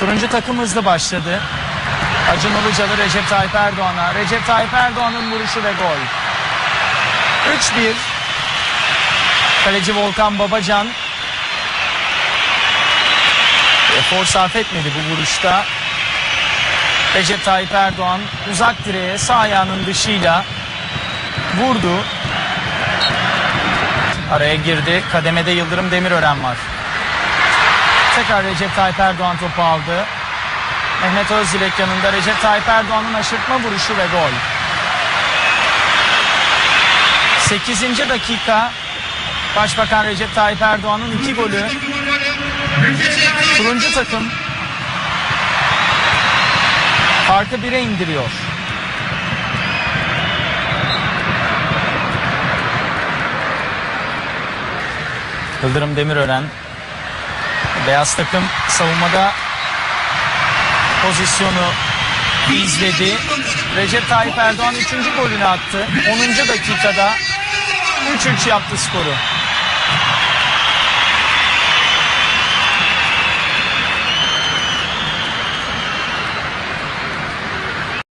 Turuncu takım hızlı başladı. Acun Ilıcalı Recep Tayyip Erdoğan'a. Recep Tayyip Erdoğan'ın vuruşu ve gol. 3-1. Kaleci Volkan Babacan efor sarf etmedi bu vuruşta. Recep Tayyip Erdoğan uzak direğe sağ ayağının dışıyla vurdu. Araya girdi. Kademede Yıldırım Demirören var. Tekrar Recep Tayyip Erdoğan topu aldı. Mehmet Özdilek yanında Recep Tayyip Erdoğan'ın aşırtma vuruşu ve gol. 8. dakika Başbakan Recep Tayyip Erdoğan'ın iki golü. Turuncu takım farkı bire indiriyor. Yıldırım Demirören beyaz takım savunmada pozisyonu izledi. Recep Tayyip Erdoğan 3. golünü attı. 10. dakikada 3-3 yaptı skoru.